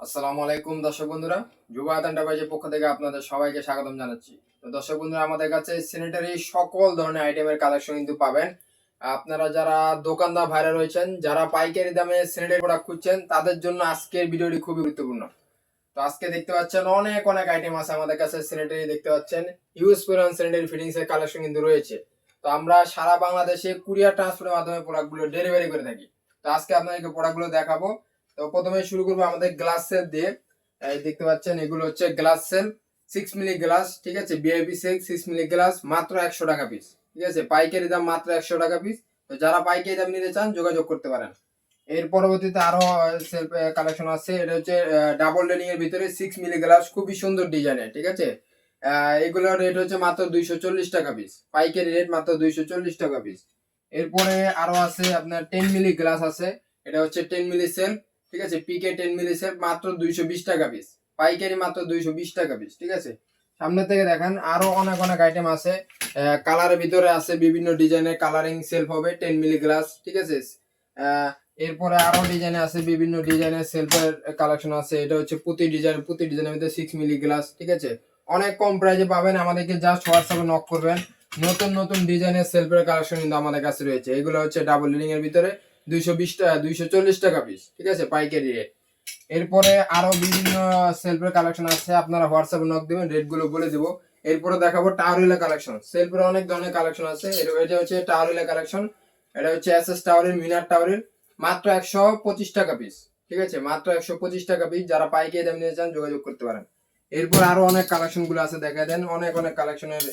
আসসালামু আলাইকুম দর্শক বন্ধুরা। যুব এন্টারপ্রাইজের পক্ষ থেকে আপনাদের সবাইকে স্বাগতম জানাচ্ছি। তো দর্শক বন্ধুরা, আমাদের কাছে স্যানিটারি সকল ধরনের আইটেমের কালেকশন কিন্তু পাবেন। আপনারা যারা দোকানদার ভাইরা রয়েছেন, যারা পাইকারি দামে স্যানিটারি প্রোডাক্ট খুঁজছেন, তাদের জন্য আজকের ভিডিওটি খুবই গুরুত্বপূর্ণ। তো আজকে দেখতে পাচ্ছেন অনেক অনেক আইটেম আছে আমাদের কাছে স্যানিটারি দেখতে পাচ্ছেন। ইউজ পরিমাণ স্যানিটারি ফিটিংস এর কালেকশন কিন্তু রয়েছে। তো আমরা সারা বাংলাদেশে কুরিয়ার ট্রান্সপোর্টের মাধ্যমে প্রোডাক্টগুলো ডেলিভারি করে থাকি। তো আজকে আপনাদেরকে প্রোডাক্টগুলো দেখাবো। তো প্রথমে শুরু করব আমাদের গ্লাস সেল দিয়ে। দেখতে পাচ্ছেন, এগুলো হচ্ছে glass shelf six milli glass ঠিক আছে? VIP six six milli glass মাত্র একশো টাকা পিস ঠিক আছে? পাইকারি দাম মাত্র একশো টাকা পিস তো যারা পাইকারি দাম নিতে চান, যোগাযোগ করতে পারেন। এর পরবর্তীতে আরও সেলফ কালেকশন আছে। এটা হচ্ছে ডাবল রেলিং এর ভিতরে সিক্স মিলি গ্লাস খুবই সুন্দর ডিজাইনের ঠিক আছে? এগুলোর রেট হচ্ছে মাত্র দুইশো চল্লিশ টাকা পিস পাইকারি রেট মাত্র দুইশো চল্লিশ টাকা পিস এরপরে আরও আছে আপনার টেন মিলি গ্লাস আছে। এটা হচ্ছে টেন মিলি সেল ঠিক আছে? পিকে টেন মিলি মাত্র দুইশো বিশ টাকা পিস পাইকারি মাত্র দুইশো বিশ টাকা পিস ঠিক আছে? সামনে থেকে দেখেন আরও অনেক অনেক আইটেম আছে। কালারের ভিতরে আছে বিভিন্ন ডিজাইনের কালারিং সেলফ হবে টেন মিলি গ্লাস ঠিক আছে? এরপরে আরও ডিজাইন আছে বিভিন্ন ডিজাইনের সেলফের কালেকশন আছে। এটা হচ্ছে প্রতি ডিজাইন প্রতি ডিজাইনের ভিতরে সিক্স মিলি গ্লাস ঠিক আছে? অনেক কম প্রাইসে পাবেন। আমাদেরকে জাস্ট হোয়াটসঅ্যাপে নক করবেন। নতুন নতুন ডিজাইনের সেলফের কালেকশন কিন্তু আমাদের কাছে রয়েছে। এগুলো হচ্ছে ডাবল লিডিং এর ভিতরে। দুইশো বিশ টাকা দুইশো চল্লিশ টাকা পিস ঠিক আছে, পাইকারি রেট এরপরে আরও বিভিন্ন সেলফের কালেকশন আছে, আপনারা হোয়াটসঅ্যাপে নক দিবেন রেটগুলো বলে এরপরে দেখাবো টাওয়ারিলা কালেকশন সেলফের অনেক ধরনের কালেকশন আছে। এটা হচ্ছে টাওয়ারিলা কালেকশন এটা হচ্ছে এস এস টাওয়ারের মিনার টাওয়ারের মাত্র একশো পঁচিশ টাকা পিস ঠিক আছে, মাত্র একশো পঁচিশ টাকা পিস যারা পাইকারি দাম নিতে চান, যোগাযোগ করতে পারেন। এরপর আরও অনেক কালেকশনগুলো আছে দেখা দেন। অনেক অনেক কালেকশনের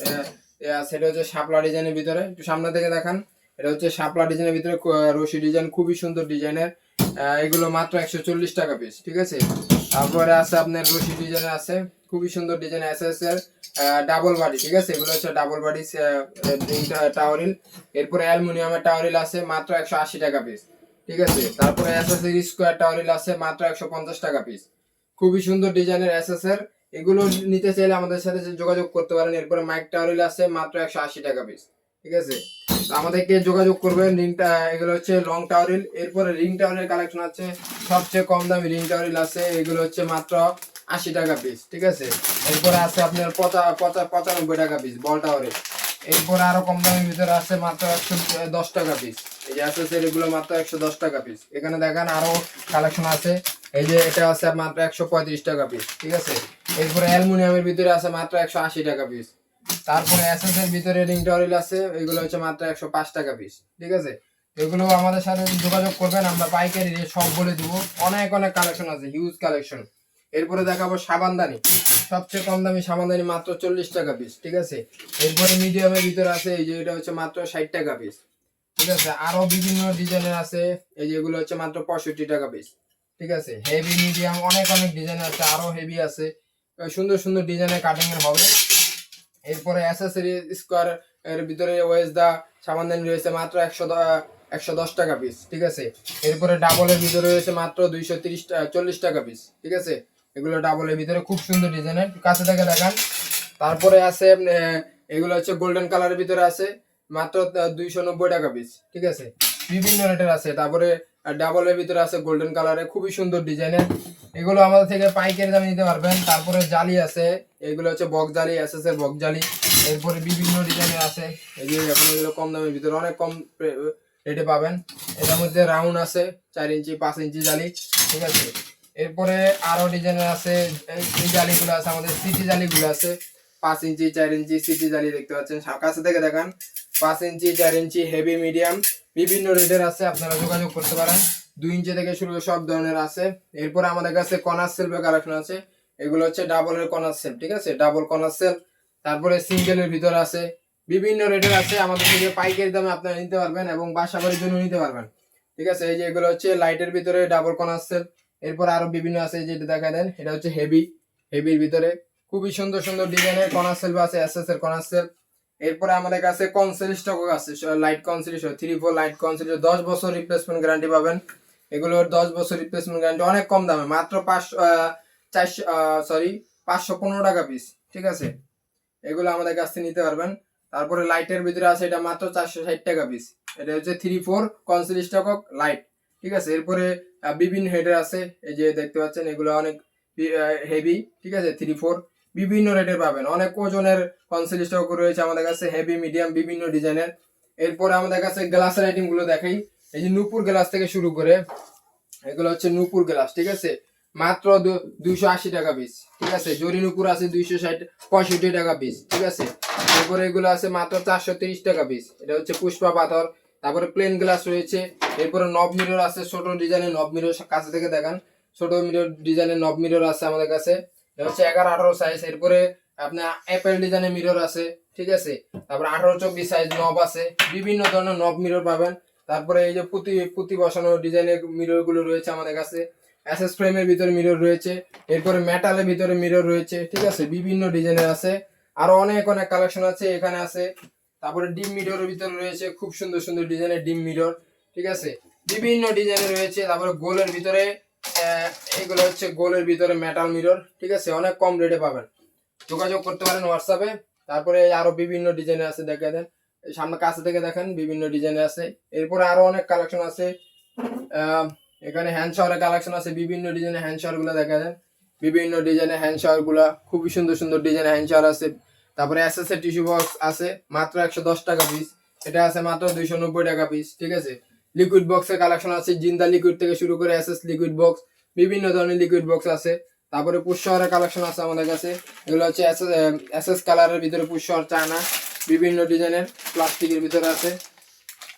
সেটা হচ্ছে শাপলা ডিজাইনের ভিতরে। একটু সামনে থেকে দেখান। এটা হচ্ছে শাপলা ডিজাইনের ভিতরে রশি ডিজাইন, খুবই সুন্দর ডিজাইনের। এগুলো মাত্র একশো চল্লিশ টাকা পিস ঠিক আছে? তারপরে আছে আপনার রশি ডিজাইন আছে, খুবই সুন্দর ডিজাইন এস এস এর ডাবল বাড়ি ঠিক আছে? এগুলো হচ্ছে ডাবল বাড়ি টাওয়ারিল এরপরে অ্যালুমিনিয়ামের টাওয়ারিল আছে, মাত্র একশো আশি টাকা পিস ঠিক আছে? তারপরে এস এস এর স্কোয়ার টাওয়ারিল আছে, মাত্র একশো পঞ্চাশ টাকা পিস খুবই সুন্দর ডিজাইনের এস এস এর। এগুলো নিতে চাইলে আমাদের সাথে যোগাযোগ করতে পারেন, এরপরে মাইক টাওয়ারিল আছে, মাত্র একশো আশি টাকা পিস ঠিক আছে? আমাদেরকে যোগাযোগ করবেন, রিংটা, এগুলো হচ্ছে লং টাওয়ারিল এরপরে রিং টাওয়ারের কালেকশন আছে, সবচেয়ে কম দামি রিং টাওয়ারিল আছে, এগুলো হচ্ছে মাত্র আশি টাকা পিস ঠিক আছে? এরপরে আছে আপনার পঁচা পঁচা, পঁচানব্বই টাকা পিস বল টাওয়ারিল এরপরে আরও কম দামের ভিতরে আছে মাত্র একশো দশ টাকা পিস এই যে আছে এগুলো মাত্র একশো দশ টাকা পিস এখানে দেখেন আরও কালেকশন আছে। এই যে এটা আছে মাত্র একশো পঁয়ত্রিশ টাকা পিস ঠিক আছে? এরপরে অ্যালুমিনিয়ামের ভিতরে আছে মাত্র একশো আশি টাকা পিস তারপরে এসএস এর ভিতরে রিং টরিল আছে, এগুলো হচ্ছে মাত্র একশো পাঁচ টাকা পিস ঠিক আছে? এগুলো আমাদের সাথে যোগাযোগ করবেন, আমরা পাইকারি রেট সব বলে দিব। অনেক অনেক কালেকশন আছে হিউজ কালেকশন। এরপরে দেখাবো সাবানদানি। সবচেয়ে কম দামি সাবানদানি মাত্র চল্লিশ টাকা পিস ঠিক আছে? এরপরে মিডিয়ামের ভিতরে আছে, এই যে এটা হচ্ছে মাত্র ষাট টাকা পিস ঠিক আছে? আরও বিভিন্ন ডিজাইনের আছে, এই যে এগুলো হচ্ছে মাত্র পঁয়ষট্টি টাকা পিস ঠিক আছে? হেভি মিডিয়াম অনেক অনেক ডিজাইন আছে, আরও হেভি আছে। সুন্দর সুন্দর ডিজাইনের কাটিং এর হবে। এরপরে অ্যাসেসরি স্কোয়ার এর ভিতরে ওয়েস দা সামানদানি রয়েছে মাত্র একশো একশো দশ টাকা পিস ঠিক আছে? এরপরে ডাবলের ভিতরে রয়েছে মাত্র দুইশো তিরিশ চল্লিশ টাকা পিস ঠিক আছে? এগুলো ডাবলের ভিতরে খুব সুন্দর ডিজাইনের কাছে থেকে দেখান। তারপরে আছে এগুলো হচ্ছে গোল্ডেন কালারের ভিতরে আছে, মাত্র দুইশো নব্বই টাকা পিস ঠিক আছে? বিভিন্ন রেটের আছে, তারপরে ডাবলের ভিতরে আছে গোল্ডেন কালারে খুবই সুন্দর ডিজাইনের এগুলো আমাদের থেকে পাইকারি দামে নিতে পারবেন। তারপরে জালি আছে, এগুলো হচ্ছে বক জালি এস এস এর বক জালি। এরপরে বিভিন্ন ডিজাইনের আছে। যে এখন এগুলো কম দামের ভিতরে অনেক কম রেটে পাবেন। এটার মধ্যে রাউন্ড আছে, চার ইঞ্চি, পাঁচ ইঞ্চি জালি, ঠিক আছে? এরপরে আরও ডিজাইনের আছে, এই জালিগুলো আছে, আমাদের সিটি জালিগুলো আছে। পাঁচ ইঞ্চি, চার ইঞ্চি সিটি জালি দেখতে পাচ্ছেন। কাছে থেকে দেখান। পাঁচ ইঞ্চি, চার ইঞ্চি হেভি মিডিয়াম বিভিন্ন রেটের আছে, আপনারা যোগাযোগ করতে পারেন। দুই ইঞ্চি থেকে শুরু সব ধরনের আছে। এরপরে আমাদের কাছে কনার সেলফের কালেকশন আছে। এগুলো হচ্ছে ডাবলের কনার সেল, ঠিক আছে? ডাবল কনার সেল। তারপরে সিঙ্গেলের ভিতর আছে। বিভিন্ন রেটের আছে। আমাদের থেকে পাইকারি দামে আপনারা নিতে পারবেন এবং বাসা বাড়ির জন্য নিতে পারবেন। ঠিক আছে? এই যে এগুলো হচ্ছে লাইটের ভিতরে ডাবল কনার সেল। এরপর আরও বিভিন্ন আছে যেটা দেখা দেন, এটা হচ্ছে হেভি হেভির ভিতরে। খুবই সুন্দর সুন্দর ডিজাইনের কনার সেল আছে এস এস এর কনার সেল। এরপরে আমাদের কাছে কনসেল স্টক আছে light conceal three four light conceal দশ বছর রিপ্লেসমেন্ট গ্যারান্টি পাবেন। এগুলোর দশ বছর রিপ্লেসমেন্ট গ্যারান্টি অনেক কম দামে, মাত্র পাঁচশো চারশো সরি পাঁচশো পনেরো টাকা পিস ঠিক আছে? এগুলো আমাদের কাছ থেকে নিতে পারবেন। তারপরে লাইটের ভিতরে আছে এটা মাত্র চারশো ষাট টাকা পিস এটা হচ্ছে three four concealed stock light ঠিক আছে? এরপরে বিভিন্ন হেডের আছে, এই যে দেখতে পাচ্ছেন, এগুলো অনেক হেভি ঠিক আছে? থ্রি ফোর বিভিন্ন রেটের পাবেন। অনেক ওজনের কনসিল স্টক রয়েছে আমাদের কাছে হেভি মিডিয়াম বিভিন্ন ডিজাইনের এরপরে আমাদের কাছে গ্লাসের আইটেমগুলো দেখাই। এই যে নূপুর গ্লাস থেকে শুরু করে, এগুলো হচ্ছে নূপুর গ্লাস ঠিক আছে? মাত্র দুইশো আশি টাকা পিস ঠিক আছে? জরি নূপুর আছে দুইশো ষাট, পঁয়ষট্টি টাকা পিস ঠিক আছে? এরপরে এগুলো আছে মাত্র চারশো তিরিশ টাকা পিস এটা হচ্ছে পুষ্পা পাথর। তারপরে প্লেন গ্লাস রয়েছে, এরপরে নব মিরর আছে, ছোট ডিজাইনের নব মিরর কাছে থেকে দেখান। ছোট মিরর ডিজাইনের নব মিরর আছে আমাদের কাছে। হচ্ছে এগারো, আঠারো সাইজ এরপরে আপনার অ্যাপেল ডিজাইনের মিরর আছে, ঠিক আছে? তারপরে আঠারো, চব্বিশ সাইজ নব আছে, বিভিন্ন ধরনের নব মিরর পাবেন। তারপরে এই যে পুঁতি পুঁতি বসানো ডিজাইনের মিররগুলো রয়েছে আমাদের কাছে। এসএস ফ্রেমের ভিতরে মিরর রয়েছে, এরপরে মেটালের ভিতরে মিরর রয়েছে, ঠিক আছে? বিভিন্ন ডিজাইনের আছে। আরও অনেক অনেক কালেকশন আছে, এখানে আছে। তারপরে ডিম মিররের ভিতরে রয়েছে, খুব সুন্দর সুন্দর ডিজাইনের ডিম মিরর ঠিক আছে? বিভিন্ন ডিজাইনের রয়েছে, তারপরে গোলের ভিতরে এগুলো হচ্ছে গোলের ভিতরে মেটাল মিরর ঠিক আছে? অনেক কম রেটে পাবেন। যোগাযোগ করতে পারেন হোয়াটসঅ্যাপে তারপরে আরও বিভিন্ন ডিজাইনের আছে, দেখে দেন। সামনে কাছে থেকে দেখেন, বিভিন্ন ডিজাইনের আছে। এরপরে আরও অনেক কালেকশন আছে। এখানে হ্যান্ড শাওয়ারের কালেকশন আছে, বিভিন্ন ডিজাইনের হ্যান্ড শাওয়ারগুলো, দেখা দেন। বিভিন্ন ডিজাইনের হ্যান্ড শাওয়ারগুলা, খুবই সুন্দর সুন্দর ডিজাইনের হ্যান্ড শাওয়ার আছে। তারপরে এস এস এর টিস্যু বক্স আছে, মাত্র একশো দশ টাকা পিস এটা আছে মাত্র দুইশো নব্বই টাকা পিস ঠিক আছে? লিকুইড বক্সের কালেকশন আছে, জিন্দা লিকুইড থেকে শুরু করে এস এস লিকুইড বক্স বিভিন্ন ধরনের লিকুইড বক্স আছে। তারপরে পুষ্পাহারের কালেকশন আছে আমাদের কাছে। এগুলো হচ্ছে এস এস কালারের ভিতরে পুষ্পাহার চায়না, বিভিন্ন ডিজাইনের প্লাস্টিকের ভিতরে আছে।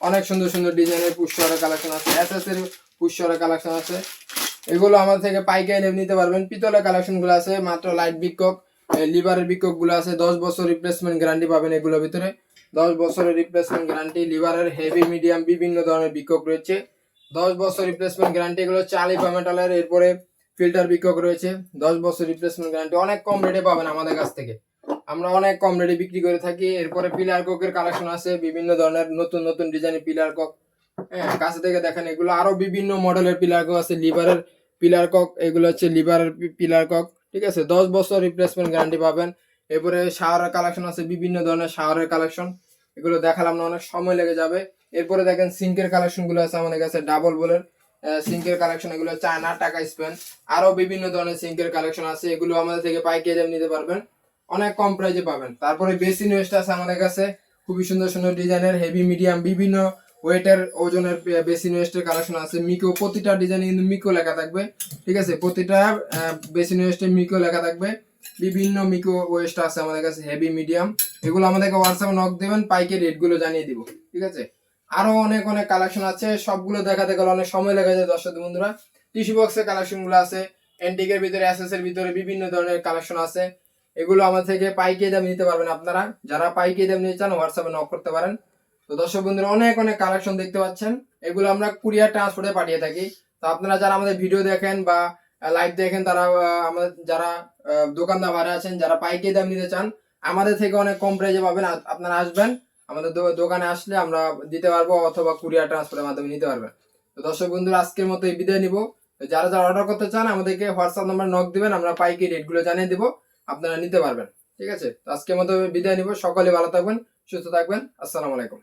অনেক সুন্দর সুন্দর ডিজাইনের পুষ্পাহারের কালেকশন আছে। এস এস এর পুষ্পাহারের কালেকশন আছে। এগুলো আমাদের থেকে পাইকারি নিতে পারবেন। পিতলের কালেকশনগুলো আছে, মাত্র লাইট বিকক লিভারের বিককগুলো আছে। দশ বছর রিপ্লেসমেন্ট গ্যারান্টি পাবেন এগুলোর ভিতরে। দশ বছরের রিপ্লেসমেন্ট গ্যারান্টি লিভারের হেভি মিডিয়াম বিভিন্ন ধরনের বিকক রয়েছে। দশ বছর রিপ্লেসমেন্ট গ্যারান্টি এগুলো আলিফা মেটালের এরপরে ফিল্টার বিকক রয়েছে। দশ বছর রিপ্লেসমেন্ট গ্যারান্টি অনেক কম রেটে পাবেন আমাদের কাছ থেকে। আমরা অনেক কম রেটে বিক্রি করে থাকি। এরপরে পিলার কোকের কালেকশন আছে, বিভিন্ন ধরনের নতুন নতুন ডিজাইনের পিলার কক হ্যাঁ কাছে থেকে দেখেন, এগুলো আরও বিভিন্ন মডেলের পিলার কক আছে। লিভারের পিলার কক এগুলো হচ্ছে লিভারের পিলার কক ঠিক আছে? দশ বছর রিপ্লেসমেন্ট গ্যারান্টি পাবেন। এরপরে শাওয়ারের কালেকশন আছে, বিভিন্ন ধরনের শাওয়ারের কালেকশন এগুলো দেখালাম না, অনেক সময় লেগে যাবে। এরপরে দেখেন সিঙ্কের কালেকশনগুলো আছে আমাদের কাছে ডাবল বলের সিঙ্কের কালেকশন এগুলো চায়না টাকা স্পেন আরও বিভিন্ন ধরনের সিঙ্কের কালেকশন আছে, এগুলো আমাদের থেকে পাইকারি নিতে পারবেন। অনেক কম প্রাইজে পাবেন। তারপরে বেসিন ওয়েস্ট আছে আমাদের কাছে, খুবই সুন্দর সুন্দর ডিজাইনের হেভি মিডিয়াম বিভিন্ন ওয়েটের ওজনের বেসিন ওয়েস্টের কালেকশন আছে। মিকো প্রতিটা ডিজাইনে কিন্তু মিকো লেখা থাকবে, ঠিক আছে? প্রতিটা বেসিন ওয়েস্টে মিকো লেখা থাকবে। বিভিন্ন মিকো ওয়েস্ট আছে আমাদের কাছে হেভি মিডিয়াম এগুলো আমাদেরকে হোয়াটসঅ্যাপে নক দেবেন, পাইকের রেটগুলো জানিয়ে দিব, ঠিক আছে? আরও অনেক অনেক কালেকশন আছে। সবগুলো দেখাতে গেলে অনেক সময় লেগে যায় দর্শক বন্ধুরা। টিস্যু বক্সের কালেকশনগুলো আছে। এন্টিকের ভিতরে এসএস এর ভিতরে বিভিন্ন ধরনের কালেকশন আছে। এগুলো আমার থেকে পাইকারি দাম নিতে পারবেন আপনারা। যারা পাইকারি দাম নিতে চান হোয়াটসঅ্যাপে নক করতে পারেন। তো দর্শক বন্ধুরা, অনেক অনেক কালেকশন দেখতে পাচ্ছেন। এগুলো আমরা কুরিয়ার ট্রান্সপোর্টে পাঠিয়ে থাকি। তো আপনারা যারা আমাদের ভিডিও দেখেন বা লাইভ দেখেন, তারা আমাদের যারা দোকানদার ভাড়া আছেন, যারা পাইকারি দাম নিতে চান, আমাদের থেকে অনেক কম প্রাইজে পাবেন। আপনারা আসবেন। আমাদের দোকানে আসলে আমরা দিতে পারব অথবা কুরিয়ার ট্রান্সফারের মাধ্যমে নিতে পারবেন। তো দর্শক বন্ধুরা, আজকের মতো এই বিদায় নিব। যারা যারা অর্ডার করতে চান, আমাদেরকে হোয়াটসঅ্যাপ নাম্বার নক দিবেন, আমরা পাইকারি রেটগুলো জানিয়ে দিব, আপনারা নিতে পারবেন। ঠিক আছে? আজকের মতো বিদায় নিব। সকলে ভালো থাকবেন, সুস্থ থাকবেন। আসসালামু আলাইকুম।